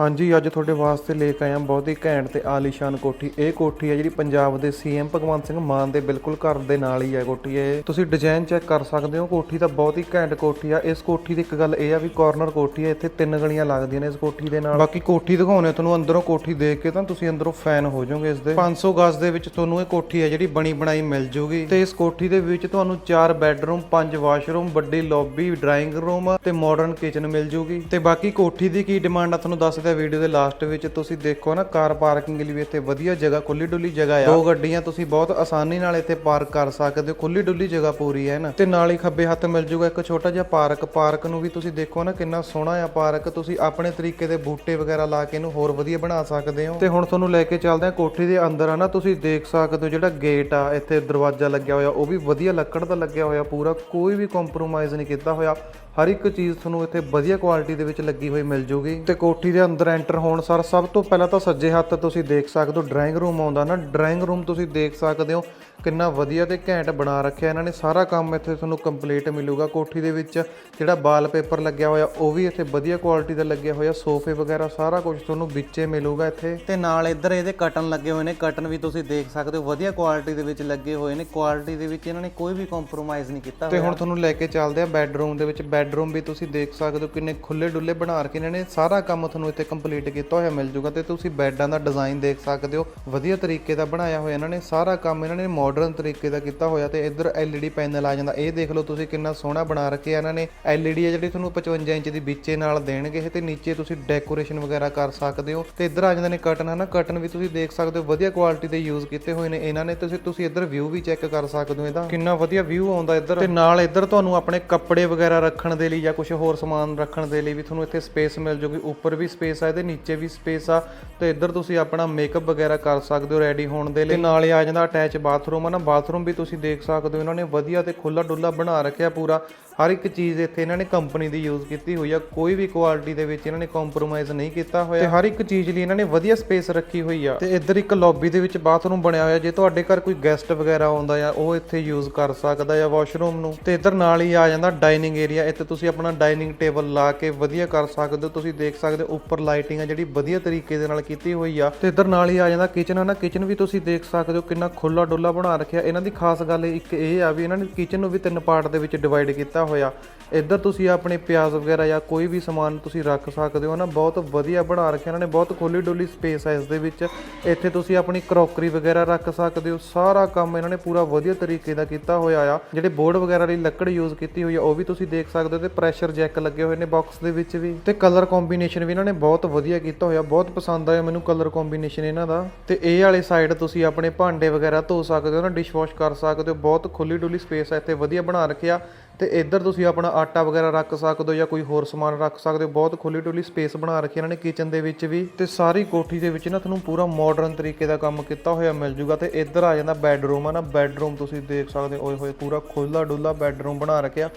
ਹਾਂਜੀ, ਅੱਜ ਤੁਹਾਡੇ ਵਾਸਤੇ ਲੈ ਕੇ ਆਇਆ ਬਹੁਤ ਹੀ ਘੈਂਟ ਤੇ ਆਲੀਸ਼ਾਨ ਕੋਠੀ। ਇਹ ਕੋਠੀ ਹੈ ਜਿਹੜੀ ਪੰਜਾਬ ਦੇ ਸੀਐਮ ਭਗਵੰਤ ਸਿੰਘ ਮਾਨ ਦੇ ਬਿਲਕੁਲ ਘਰ ਦੇ ਨਾਲ ਹੀ ਹੈ ਕੋਠੀ ਇਹ। ਤੁਸੀਂ ਡਿਜ਼ਾਈਨ ਚੈੱਕ ਕਰ ਸਕਦੇ ਹੋ, ਕੋਠੀ ਤਾਂ ਬਹੁਤ ਹੀ ਘੈਂਟ ਕੋਠੀ ਆ। ਇਸ ਕੋਠੀ ਦੀ ਇੱਕ ਗੱਲ ਇਹ ਆ ਵੀ ਕਾਰਨਰ ਕੋਠੀ ਹੈ, ਇੱਥੇ ਤਿੰਨ ਗਲੀਆਂ ਲੱਗਦੀਆਂ ਨੇ ਇਸ ਕੋਠੀ ਦੇ ਨਾਲ। ਬਾਕੀ ਕੋਠੀ ਦਿਖਾਉਣੇ ਤੁਹਾਨੂੰ, ਅੰਦਰੋਂ ਕੋਠੀ ਦੇਖ ਕੇ ਤਾਂ ਤੁਸੀਂ ਅੰਦਰੋਂ ਫੈਨ ਹੋ ਜਾਓਗੇ ਇਸ ਦੇ। 500 ਗਜ਼ ਦੇ ਵਿੱਚ ਤੁਹਾਨੂੰ ਇਹ ਕੋਠੀ ਹੈ ਜਿਹੜੀ ਬਣੀ ਬਣਾਈ ਮਿਲ ਜੂਗੀ। ਤੇ ਇਸ ਕੋਠੀ ਦੇ ਵਿੱਚ ਤੁਹਾਨੂੰ 4 ਬੈੱਡਰੂਮ 5 ਵਾਸ਼ਰੂਮ ਵੱਡੀ ਲੌਬੀ ਡਰਾਇੰਗ ਰੂਮ ਤੇ ਮਾਡਰਨ ਕਿਚਨ ਮਿਲ ਜੂਗੀ। ਤੇ ਬਾਕੀ ਕੋਠੀ ਦੀ ਕੀ ਡਿਮਾਂਡ ਆ, ਤੁਹਾਨੂੰ ਦੱਸ ਦੱਸਦਾ ਵੀਡੀਓ ਦੇ ਲਾਸਟ ਵਿੱਚ ਤੁਸੀਂ ਦੇਖੋ ਨਾ ਕਾਰ ਪਾਰਕਿੰਗ ਲਈ ਇੱਥੇ ਵਧੀਆ ਜਗ੍ਹਾ ਖੁੱਲੀ ਡੁੱਲੀ ਜਗ੍ਹਾ ਆ। ਦੋ ਗੱਡੀਆਂ ਤੁਸੀਂ ਬਹੁਤ ਆਸਾਨੀ ਨਾਲ ਇੱਥੇ ਪਾਰਕ ਕਰ ਸਕਦੇ ਹੋ ਖੁੱਲੀ ਡੁੱਲੀ ਜਗ੍ਹਾ ਪੂਰੀ ਹੈ ਨਾ। ਤੇ ਨਾਲ ਹੀ ਖੱਬੇ ਹੱਥ ਮਿਲ ਜੂਗਾ ਇੱਕ ਛੋਟਾ ਜਿਹਾ ਪਾਰਕ ਪਾਰਕ ਨੂੰ ਵੀ ਤੁਸੀਂ ਦੇਖੋ ਨਾ, ਕਿੰਨਾ ਸੋਹਣਾ ਆ ਪਾਰਕ ਤੁਸੀਂ ਆਪਣੇ ਤਰੀਕੇ ਦੇ ਬੂਟੇ ਵਗੈਰਾ ਲਾ ਕੇ ਇਹਨੂੰ ਹੋਰ ਵਧੀਆ ਬਣਾ ਸਕਦੇ ਹੋ। ਤੇ ਹੁਣ ਤੁਹਾਨੂੰ ਲੈ ਕੇ ਚੱਲਦੇ ਆ ਕੋਠੀ ਦੇ ਅੰਦਰ ਆ ਨਾ ਤੁਸੀਂ ਦੇਖ ਸਕਦੇ ਹੋ ਜਿਹੜਾ ਗੇਟ ਆ, ਇੱਥੇ ਦਰਵਾਜ਼ਾ ਲੱਗਿਆ ਹੋਇਆ, ਉਹ ਵੀ ਵਧੀਆ ਲੱਕੜ ਦਾ ਲੱਗਿਆ ਹੋਇਆ ਪੂਰਾ। ਕੋਈ ਵੀ ਕੰਪਰੋਮਾਈਜ਼ ਨਹੀਂ ਕੀਤਾ ਹੋਇਆ। ਹਰ ਇੱਕ ਚੀਜ਼ ਤੁਹਾਨੂੰ ਇੱਥੇ ਵਧੀਆ ਕੁਆਲਿਟੀ ਦੇ ਵਿੱਚ ਲੱਗੀ ਹੋਈ ਮਿਲ ਜੂਗੀ ਤੇ ਕੋਠੀ ਦੇ ਅੰਦਰ ਐਂਟਰ ਹੋਣ ਸਾਰ ਸਭ ਤੋਂ ਪਹਿਲਾਂ ਤਾਂ ਸੱਜੇ ਹੱਥ ਤੁਸੀਂ ਦੇਖ ਸਕਦੇ ਹੋ ਡਰਾਇੰਗ ਰੂਮ ਆਉਂਦਾ ਨਾ ਡਰਾਇੰਗ ਰੂਮ ਤੁਸੀਂ ਦੇਖ ਸਕਦੇ ਹੋ ਕਿੰਨਾ ਵਧੀਆ ਤੇ ਘੈਂਟ ਬਣਾ ਰੱਖਿਆ ਇਹਨਾਂ ਨੇ ਸਾਰਾ ਕੰਮ ਇੱਥੇ ਤੁਹਾਨੂੰ ਕੰਪਲੀਟ ਮਿਲੂਗਾ ਕੋਠੀ ਦੇ ਵਿੱਚ ਜਿਹੜਾ ਵਾਲਪੇਪਰ ਲੱਗਿਆ ਹੋਇਆ ਉਹ ਵੀ ਇੱਥੇ ਵਧੀਆ ਕੁਆਲਿਟੀ ਦਾ ਲੱਗਿਆ ਹੋਇਆ ਸੋਫੇ ਵਗੈਰਾ ਸਾਰਾ ਕੁਝ ਤੁਹਾਨੂੰ ਵਿੱਚੇ ਮਿਲੂਗਾ ਇੱਥੇ। ਤੇ ਨਾਲ ਇੱਧਰ ਇਹਦੇ ਕਟਨ ਲੱਗੇ ਹੋਏ ਨੇ ਕਟਨ ਵੀ ਤੁਸੀਂ ਦੇਖ ਸਕਦੇ ਹੋ ਵਧੀਆ ਕੁਆਲਿਟੀ ਦੇ ਵਿੱਚ ਲੱਗੇ ਹੋਏ ਨੇ ਕੁਆਲਿਟੀ ਦੇ ਵਿੱਚ ਇਹਨਾਂ ਨੇ ਕੋਈ ਵੀ ਕੰਪਰੋਮਾਈਜ਼ ਨਹੀਂ ਕੀਤਾ ਤੇ ਹੁਣ ਤੁਹਾਨੂੰ ਲੈ ਕੇ ਚੱਲਦੇ ਆ ਬੈੱਡਰੂਮ ਦੇ ਵਿੱਚ ਬੈੱਡਰੂਮ ਵੀ ਤੁਸੀਂ ਦੇਖ ਸਕਦੇ ਹੋ ਕਿੰਨੇ ਖੁੱਲੇ ਡੁੱਲੇ ਬਣਾ ਕੇ ਇਹਨਾਂ। ਨੇ ਸਾਰਾ ਕੰਮ ਤੁਹਾਨੂੰ ਇੱਥੇ ਕੰਪਲੀਟ ਕੀਤਾ ਹੋਇਆ ਮਿਲ ਜੂਗਾ ਤੇ ਤੁਸੀਂ ਬੈੱਡਾਂ ਦਾ ਡਿਜ਼ਾਈਨ ਦੇਖ ਸਕਦੇ ਹੋ। ਵਧੀਆ ਤਰੀਕੇ ਦਾ ਬਣਾਇਆ ਹੋਇਆ ਇਹਨਾਂ ਨੇ। ਸਾਰਾ ਕੰਮ ਇਹਨਾਂ ਨੇ ਮਾਡਰਨ ਤਰੀਕੇ ਦਾ ਕੀਤਾ ਹੋਇਆ ਤੇ ਇੱਧਰ LED ਪੈਨਲ ਆ ਜਾਂਦਾ। ਇਹ ਦੇਖ ਲਓ ਤੁਸੀਂ ਕਿੰਨਾ ਸੋਹਣਾ ਬਣਾ ਰੱਖਿਆ ਇਹਨਾਂ ਨੇ। LED ਹੈ ਜਿਹੜੀ ਤੁਹਾਨੂੰ 55 ਇੰਚ ਦੀ ਵਿੱਚੇ ਨਾਲ ਦੇਣਗੇ ਤੇ ਨੀਚੇ ਤੁਸੀਂ ਡੈਕੋਰੇਸ਼ਨ ਵਗੈਰਾ ਕਰ ਸਕਦੇ ਹੋ। ਤੇ ਇੱਧਰ ਆ ਜਾਂਦੇ ਨੇ ਕਟਨ ਹਨਾ? ਕਟਨ ਵੀ ਤੁਸੀਂ ਦੇਖ ਸਕਦੇ ਹੋ। ਵਧੀਆ ਕੁਆਲਿਟੀ ਦੇ ਯੂਜ਼ ਕੀਤੇ ਹੋਏ ਨੇ ਇਹਨਾਂ ਨੇ। ਤੁਸੀਂ ਤੁਸੀਂ ਇੱਧਰ ਵਿਊ ਵੀ ਚੈੱਕ ਕਰ ਸਕਦੇ ਹੋ ਇਹਦਾ। ਕਿੰਨਾ ਵਧੀਆ ਵਿਊ ਆਉਂਦਾ ਇੱਧਰ। ਤੇ ਨਾਲ ਇੱਧਰ ਤੁਹਾਨੂੰ ਆਪਣੇ ਕੱਪੜੇ ਵਗੈਰਾ ਰੱਖਣ ਦੇ ਲਈ ਜਾਂ ਕੁਝ ਹੋਰ ਸਮਾਨ ਰੱਖਣ ਦੇ ਲਈ ਵੀ ਤੁਹਾਨੂੰ ਇੱਥੇ ਸਪੇਸ ਮਿਲ ਜੂਗੀ। ਉੱਪਰ ਵੀ ਸਪੇਸ ਆ, ਇਹਦੇ ਨੀਚੇ ਵੀ ਸਪੇਸ ਆ। ਤੇ ਇੱਧਰ ਤੁਸੀਂ ਆਪਣਾ ਮੇਕਅਪ ਵਗੈਰਾ ਕਰ ਸਕਦੇ ਹੋ ਰੈਡੀ ਹੋਣ ਦੇ ਲਈ। ਨਾਲ ਹੀ ਆ ਜਾਂਦਾ ਅਟੈਚ ਬਾਥਰੂਮ ਆ ਨਾ। ਬਾਥਰੂਮ ਵੀ ਤੁਸੀਂ ਦੇਖ ਸਕਦੇ ਹੋ, ਇਹਨਾਂ ਨੇ ਵਧੀਆ ਤੇ ਖੁੱਲਾ ਡੁੱਲਾ ਬਣਾ ਰੱਖਿਆ ਪੂਰਾ। ਹਰ ਇੱਕ ਚੀਜ਼ ਇੱਥੇ ਇਹਨਾਂ ਨੇ ਕੰਪਨੀ ਦੀ ਯੂਜ਼ ਕੀਤੀ ਹੋਈ ਆ। ਕੋਈ ਵੀ ਕੁਆਲਿਟੀ ਦੇ ਵਿੱਚ ਇਹਨਾਂ ਨੇ ਕੰਪਰੋਮਾਈਜ਼ ਨਹੀਂ ਕੀਤਾ ਹੋਇਆ। ਤੇ ਹਰ ਇੱਕ ਚੀਜ਼ ਲਈ ਇਹਨਾਂ ਨੇ ਵਧੀਆ ਸਪੇਸ ਰੱਖੀ ਹੋਈ ਆ। ਤੇ ਇੱਧਰ ਇੱਕ ਲੌਬੀ ਦੇ ਵਿੱਚ ਬਾਥਰੂਮ ਬਣਿਆ ਹੋਇਆ। ਜੇ ਤੁਹਾਡੇ ਘਰ ਕੋਈ ਗੈਸਟ ਵਗੈਰਾ ਆਉਂਦਾ ਆ, ਉਹ ਇੱਥੇ ਯੂਜ਼ ਕਰ ਸਕਦਾ ਆ ਵਾਸ਼ਰੂਮ ਨੂੰ। ਤੇ ਇੱਧਰ ਨਾਲ ਹੀ ਆ ਜਾਂਦਾ ਡਾਈਨਿੰਗ ਏਰੀਆ ਇੱਥੇ ਤੁਸੀਂ ਆਪਣਾ ਡਾਈਨਿੰਗ ਟੇਬਲ ਲਾ ਕੇ ਵਧੀਆ ਕਰ ਸਕਦੇ ਹੋ, ਤੁਸੀਂ ਦੇਖ ਸਕਦੇ ਹੋ ਉੱਪਰ ਲਾਈਟਿੰਗ ਆ ਜਿਹੜੀ ਵਧੀਆ ਤਰੀਕੇ ਦੇ ਨਾਲ ਕੀਤੀ ਹੋਈ ਆ। ਤੇ ਇੱਧਰ ਨਾਲ ਹੀ ਆ ਜਾਂਦਾ ਕਿਚਨ ਆ ਨਾ ਕਿਚਨ ਵੀ ਤੁਸੀਂ ਦੇਖ ਸਕਦੇ ਹੋ ਕਿੰਨਾ ਖੁੱਲਾ ਡੁੱਲਾ ਬਣਾ ਰੱਖਿਆ। ਇਹਨਾਂ ਦੀ ਖਾਸ ਗੱਲ ਇੱਕ ਇਹ ਆ ਵੀ ਇਹਨਾਂ ਨੇ ਕਿਚਨ ਨੂੰ ਵੀ ਤਿੰਨ ਪਾਰਟ ਦੇ ਵਿੱਚ ਡਿਵਾਈਡ ਕੀਤਾ ਹੋਇਆ। ਇੱਧਰ ਤੁਸੀਂ ਆਪਣੇ ਪਿਆਜ਼ ਵਗੈਰਾ ਜਾਂ ਕੋਈ ਵੀ ਸਮਾਨ ਤੁਸੀਂ ਰੱਖ ਸਕਦੇ ਹੋ ਨਾ ਬਹੁਤ ਵਧੀਆ ਬਣਾ ਰੱਖਿਆ ਇਹਨਾਂ ਨੇ, ਬਹੁਤ ਖੁੱਲੀ ਡੁੱਲੀ ਸਪੇਸ ਹੈ ਇਸ ਦੇ ਵਿੱਚ। ਇੱਥੇ ਤੁਸੀਂ ਆਪਣੀ ਕਰੋਕਰੀ ਵਗੈਰਾ ਰੱਖ ਸਕਦੇ ਹੋ, ਸਾਰਾ ਕੰਮ ਇਹਨਾਂ ਨੇ ਪੂਰਾ ਵਧੀਆ ਤਰੀਕੇ ਦਾ ਕੀਤਾ ਹੋਇਆ ਆ। ਜਿਹੜੇ ਬੋਰਡ ਵਗੈਰਾ ਲਈ ਲੱਕੜ ਯੂਜ਼ ਕੀਤੀ ਹੋਈ ਆ, ਉਹ ਵੀ ਤੁਸੀਂ ਦੇਖ ਸਕਦੇ ਹੋ ਤੇ ਪ੍ਰੈਸ਼ਰ ਜੈਕ ਲੱਗੇ ਹੋਏ ਨੇ ਬਾਕਸ ਦੇ ਵਿੱਚ ਵੀ। ਤੇ ਕਲਰ ਕੰਬੀਨੇਸ਼ਨ ਵੀ ਇਹਨਾਂ ਨੇ ਬਹੁਤ ਵਧੀਆ ਕੀਤਾ ਹੋਇਆ, ਬਹੁਤ ਪਸੰਦ ਆਇਆ ਮੈਨੂੰ ਕਲਰ ਕੰਬੀਨੇਸ਼ਨ ਇਹਨਾਂ ਦਾ। ਤੇ ਇਹ ਵਾਲੇ ਸਾਈਡ ਤੁਸੀਂ ਆਪਣੇ ਭਾਂਡੇ ਵਗੈਰਾ ਧੋ ਸਕਦੇ ਹੋ ਨਾ ਡਿਸ਼ ਵਾਸ਼ ਕਰ ਸਕਦੇ ਹੋ, ਬਹੁਤ ਖੁੱਲੀ ਡੁੱਲੀ ਸਪੇਸ ਹੈ ਇੱਥੇ ਵਧੀਆ ਬਣਾ ਰੱਖਿਆ। ਤੇ ਇੱਧਰ ਤੁਸੀਂ ਆਪਣਾ ਆਟਾ ਵਗੈਰਾ ਰੱਖ ਸਕਦੇ ਹੋ ਜਾਂ ਕੋਈ ਹੋਰ ਸਮਾਨ ਰੱਖ ਸਕਦੇ ਹੋ, ਬਹੁਤ ਖੁੱਲੀ ਡੁੱਲੀ ਸਪੇਸ ਬਣਾ ਰੱਖੀ ਇਹਨਾਂ ਨੇ ਕਿਚਨ ਦੇ ਵਿੱਚ ਵੀ। ਤੇ ਸਾਰੀ ਕੋਠੀ ਦੇ ਵਿੱਚ ਨਾ ਤੁਹਾਨੂੰ ਪੂਰਾ ਮਾਡਰਨ ਤਰੀਕੇ ਦਾ ਕੰਮ ਕੀਤਾ ਹੋਇਆ ਮਿਲ ਜੂਗਾ। ਤੇ ਇੱਧਰ ਆ ਜਾਂਦਾ ਬੈੱਡਰੂਮ ਆ ਨਾ ਬੈੱਡਰੂਮ ਤੁਸੀਂ ਦੇਖ ਸਕਦੇ ਹੋ, ਓਏ ਹੋਏ ਪੂਰਾ ਖੁੱਲਾ ਡੁੱਲਾ ਬੈੱਡਰੂਮ ਬਣਾ ਰੱਖਿਆ।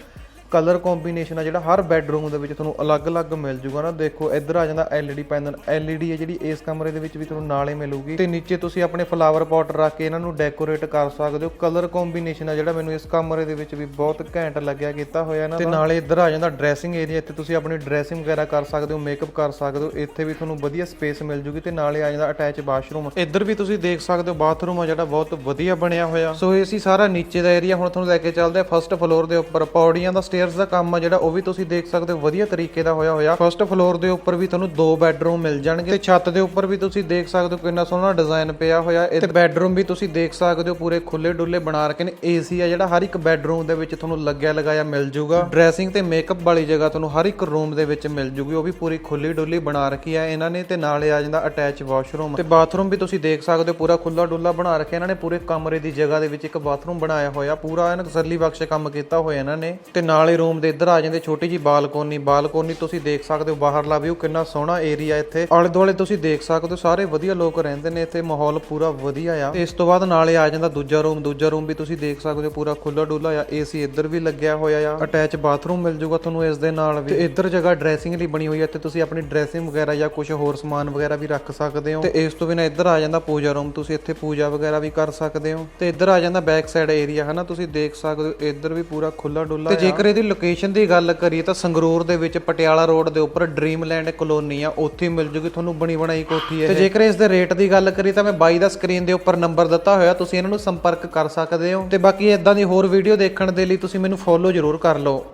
ਕਲਰ ਕੰਬੀਨੇਸ਼ਨ ਆ ਜਿਹੜਾ ਹਰ ਬੈੱਡਰੂਮ ਦੇ ਵਿੱਚ ਤੁਹਾਨੂੰ ਅਲੱਗ-ਅਲੱਗ ਮਿਲ ਜੂਗਾ ਨਾ। ਦੇਖੋ, ਇੱਧਰ ਆ ਜਾਂਦਾ LED ਪੈਨਲ। LED ਹੈ ਜਿਹੜੀ ਇਸ ਕਮਰੇ ਦੇ ਵਿੱਚ ਵੀ ਤੁਹਾਨੂੰ ਨਾਲ ਮਿਲੂਗੀ। ਤੇ ਨੀਚੇ ਤੁਸੀਂ ਆਪਣੇ ਫਲਾਵਰ ਪੌਟ ਰੱਖ ਕੇ ਇਹਨਾਂ ਨੂੰ ਡੈਕੋਰੇਟ ਕਰ ਸਕਦੇ ਹੋ। ਕਲਰ ਕੰਬੀਨੇਸ਼ਨ ਆ ਜਿਹੜਾ ਮੈਨੂੰ ਇਸ ਕਮਰੇ ਦੇ ਵਿੱਚ ਵੀ ਬਹੁਤ ਘੈਂਟ ਲੱਗਿਆ, ਕੀਤਾ ਹੋਇਆ ਇਹਨਾਂ ਤੇ ਨਾਲੇ ਇੱਧਰ ਆ ਜਾਂਦਾ ਡਰੈਸਿੰਗ ਏਰੀਆ ਇੱਥੇ ਤੁਸੀਂ ਆਪਣੀ ਡਰੈਸਿੰਗ ਵਗੈਰਾ ਕਰ ਸਕਦੇ ਹੋ ਮੇਕਅਪ ਕਰ ਸਕਦੇ ਹੋ। ਇੱਥੇ ਵੀ ਤੁਹਾਨੂੰ ਵਧੀਆ ਸਪੇਸ ਮਿਲ ਜੂਗੀ ਤੇ ਨਾਲੇ ਆ ਜਾਂਦਾ ਅਟੈਚ ਬਾਥਰੂਮ ਇੱਧਰ ਵੀ ਤੁਸੀਂ ਦੇਖ ਸਕਦੇ ਹੋ ਬਾਥਰੂਮ ਆ ਜਿਹੜਾ ਬਹੁਤ ਵਧੀਆ ਬਣਿਆ ਹੋਇਆ। ਸੋ ਇਹ ਸੀ ਸਾਰਾ ਨੀਚੇ ਦਾ ਏਰੀਆ ਹੁਣ ਤੁਹਾਨੂੰ ਲੈ ਕੇ ਚੱਲਦੇ ਆ ਫਰਸਟ ਫਲੋਰ ਦੇ ਉੱਪਰ ਪੌੜੀਆਂ ਦਾ ਸਟੇਅਰਸ ਦਾ ਕੰਮ ਆ ਜਿਹੜਾ, ਉਹ ਵੀ ਤੁਸੀਂ ਦੇਖ ਸਕਦੇ ਹੋ, ਵਧੀਆ ਤਰੀਕੇ ਦਾ ਹੋਇਆ ਹੋਇਆ। ਫਰਸਟ ਫਲੋਰ ਦੇ ਉੱਪਰ ਵੀ ਤੁਹਾਨੂੰ ਦੋ ਬੈੱਡਰੂਮ ਮਿਲ ਜਾਣਗੇ। ਤੇ ਛੱਤ ਦੇ ਉੱਪਰ ਵੀ ਤੁਸੀਂ ਦੇਖ ਸਕਦੇ ਹੋ ਕਿੰਨਾ ਸੋਹਣਾ ਡਿਜ਼ਾਈਨ ਪਿਆ ਹੋਇਆ। ਇਹ ਬੈੱਡਰੂਮ ਵੀ ਤੁਸੀਂ ਦੇਖ ਸਕਦੇ ਹੋ, ਪੂਰੇ ਖੁੱਲੇ ਡੁੱਲੇ ਬਣਾ ਰੱਖੇ ਨੇ। ਏਸੀ ਆ ਜਿਹੜਾ, ਹਰ ਇੱਕ ਬੈੱਡਰੂਮ ਦੇ ਵਿੱਚ ਤੁਹਾਨੂੰ ਲੱਗਿਆ ਲਗਾਇਆ ਮਿਲ ਜੂਗਾ। ਡਰੈਸਿੰਗ ਤੇ ਮੇਕਅਪ ਵਾਲੀ ਜਗ੍ਹਾ ਤੁਹਾਨੂੰ ਹਰ ਇੱਕ ਰੂਮ ਦੇ ਵਿੱਚ ਮਿਲ ਜੂਗੀ। ਉਹ ਵੀ ਪੂਰੀ ਖੁੱਲੀ ਡੁੱਲੀ ਬਣਾ ਰੱਖੀ ਆ ਇਹਨਾਂ ਨੇ ਤੇ ਨਾਲੇ ਆ ਜਾਂਦਾ ਅਟੈਚ ਵਾਸ਼ਰੂਮ ਤੇ ਬਾਥਰੂਮ ਵੀ ਤੁਸੀਂ ਦੇਖ ਸਕਦੇ ਹੋ, ਪੂਰਾ ਖੁੱਲਾ ਡੁੱਲਾ ਬਣਾ ਰੱਖਿਆ ਇਹਨਾਂ ਨੇ। ਪੂਰੇ ਕਮਰੇ ਦੀ ਜਗ੍ਹਾ ਦੇ ਵਿੱਚ ਇੱਕ ਬਾਥਰੂਮ ਬਣਾਇਆ ਹੋਇਆ। ਪੂਰਾ ਇਹਨਾਂ ਤਸੱਲੀ ਬਖਸ਼ ਕੰਮ ਕੀਤਾ ਹੋਇਆ ਇਹਨਾਂ ਨੇ। ਤੇ ਨਾਲੇ ਰੂਮ ਦੇ ਇੱਧਰ ਆ ਜਾਂਦੇ ਛੋਟੀ ਜੀ ਬਾਲਕੋਨੀ ਬਾਲਕੋਨੀ ਤੁਸੀਂ ਦੇਖ ਸਕਦੇ ਹੋ ਬਾਹਰਲਾ ਵਿਊ ਕਿੰਨਾ ਸੋਹਣਾ ਏਰੀਆ ਇੱਥੇ। ਆਲੇ ਦੁਆਲੇ ਤੁਸੀਂ ਦੇਖ ਸਕਦੇ ਹੋ ਸਾਰੇ ਵਧੀਆ ਲੋਕ ਰਹਿੰਦੇ ਨੇ ਇੱਥੇ ਮਾਹੌਲ ਪੂਰਾ ਵਧੀਆ ਆ। ਤੇ ਇਸ ਤੋਂ ਬਾਅਦ ਨਾਲੇ ਆ ਜਾਂਦਾ ਦੂਜਾ ਰੂਮ ਦੂਜਾ ਰੂਮ ਵੀ ਤੁਸੀਂ ਦੇਖ ਸਕਦੇ ਹੋ ਪੂਰਾ ਖੁੱਲਾ ਡੁੱਲਾ ਆ ਏਸੀ ਇੱਧਰ ਵੀ ਲੱਗਿਆ ਹੋਇਆ ਆ। ਅਟੈਚ ਬਾਥਰੂਮ ਮਿਲ ਜੂਗਾ ਤੁਹਾਨੂੰ ਇਸ ਦੇ ਨਾਲ ਵੀ। ਤੇ ਇੱਧਰ ਜਗ੍ਹਾ ਡਰੈਸਿੰਗ ਲਈ ਬਣੀ ਹੋਈ ਹੈ ਇੱਥੇ ਤੁਸੀਂ ਆਪਣੀ ਡਰੈਸਿੰਗ ਵਗੈਰਾ ਜਾਂ ਕੁਝ ਹੋਰ ਸਮਾਨ ਵਗੈਰਾ ਵੀ ਰੱਖ ਸਕਦੇ ਹੋ। ਤੇ ਇਸ ਤੋਂ ਬਿਨਾਂ ਇੱਧਰ ਆ ਜਾਂਦਾ ਪੂਜਾ ਰੂਮ ਤੁਸੀਂ ਇੱਥੇ ਪੂਜਾ ਵਗੈਰਾ ਵੀ ਕਰ ਸਕਦੇ ਹੋ। ਤੇ ਇੱਧਰ ਆ ਜਾਂਦਾ ਬੈਕ ਸਾਈਡ ਏਰੀਆ ਹਨਾ? ਤੁਸੀਂ ਦੇਖ ਸਕਦੇ ਹੋ ਇੱਧਰ ਵੀ ਪੂਰਾ ਖੁੱਲਾ ਡੁੱਲਾ ਤੇ ਜੇਕਰ ਇਹਦੀ ਦੀ ਲੋਕੇਸ਼ਨ ਦੀ ਗੱਲ ਕਰੀਏ ਤਾਂ ਸੰਗਰੂਰ ਦੇ ਵਿੱਚ ਪਟਿਆਲਾ ਰੋਡ ਦੇ ਉੱਪਰ ਡ੍ਰੀਮਲੈਂਡ ਕਲੋਨੀ ਆ, ਉੱਥੇ ਮਿਲ ਜੂਗੀ ਤੁਹਾਨੂੰ ਬਣੀ ਬਣਾਈ ਕੋਠੀ ਹੈ ਤੇ ਜੇਕਰ ਇਸ ਦੇ ਰੇਟ ਦੀ ਗੱਲ ਕਰੀਏ ਤਾਂ ਮੈਂ ਬਾਈ ਦਾ ਸਕਰੀਨ ਦੇ ਉੱਪਰ ਨੰਬਰ ਦਿੱਤਾ ਹੋਇਆ, ਤੁਸੀਂ ਇਹਨਾਂ ਨੂੰ ਸੰਪਰਕ ਕਰ ਸਕਦੇ ਹੋ। ਤੇ ਬਾਕੀ ਇਦਾਂ ਦੀ ਹੋਰ ਵੀਡੀਓ ਦੇਖਣ ਦੇ ਲਈ ਤੁਸੀਂ ਮੈਨੂੰ ਫੋਲੋ ਜ਼ਰੂਰ ਕਰ ਲਓ।